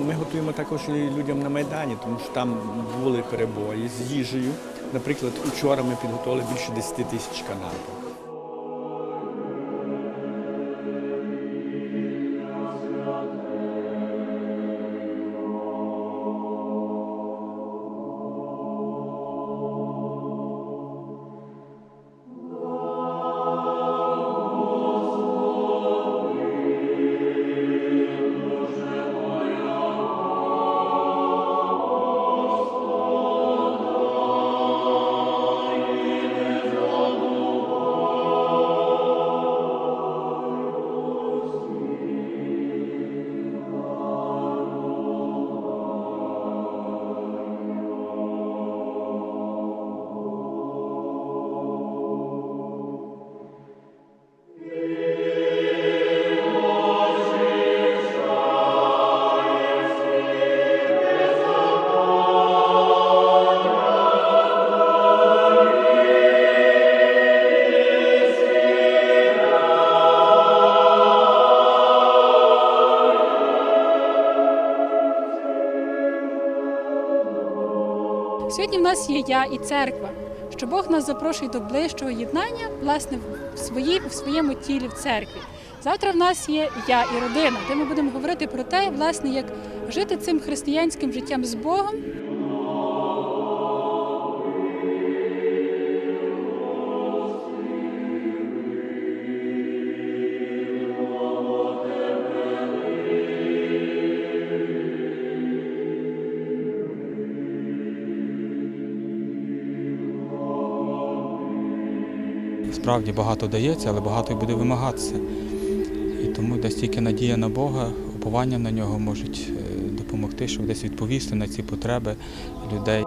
Ми готуємо також людям на Майдані, тому що там були перебої з їжею. Наприклад, учора ми підготували більше 10 тисяч канапок. Сьогодні в нас є я і церква, що Бог нас запрошує до ближчого єднання власне в своїй в своєму тілі в церкві. Завтра в нас є я і родина, де ми будемо говорити про те, власне, як жити цим християнським життям з Богом. Справді багато дається, але багато й буде вимагатися. І тому десь тільки надія на Бога, уповання на нього можуть е, допомогти, щоб десь відповісти на ці потреби людей.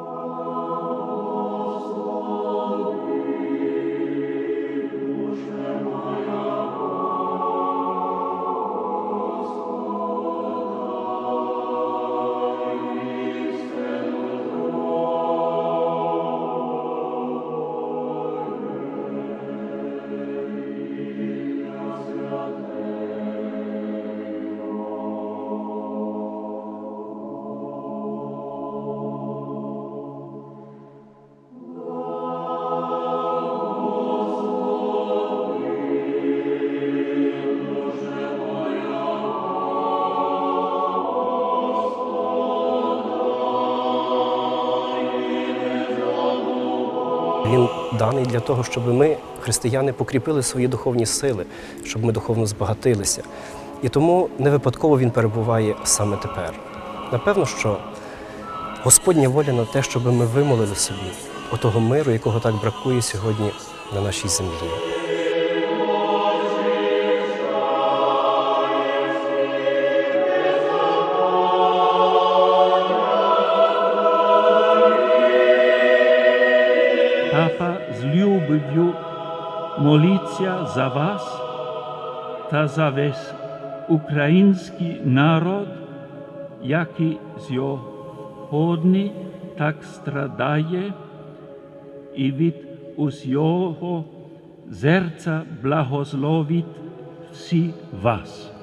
Він даний для того, щоб ми, християни, покріпили свої духовні сили, щоб ми духовно збагатилися. І тому не випадково він перебуває саме тепер. Напевно, що Господня воля на те, щоб ми вимолили собі отого миру, якого так бракує сьогодні на нашій землі. Папа з любов'ю молиться за вас та за весь український народ, який сьогодні так страдає, і від усього серця благословить всі вас.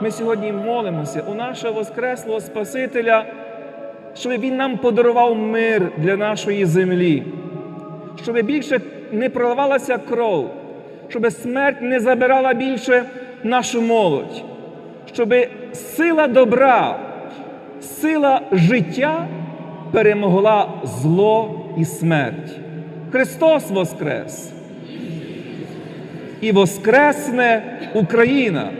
ми сьогодні молимося у нашого Воскреслого Спасителя, щоб Він нам подарував мир для нашої землі, щоб більше не проливалася кров, щоб смерть не забирала більше нашу молодь, щоб сила добра, сила життя перемогла зло і смерть. Христос Воскрес! І Воскресне Україна!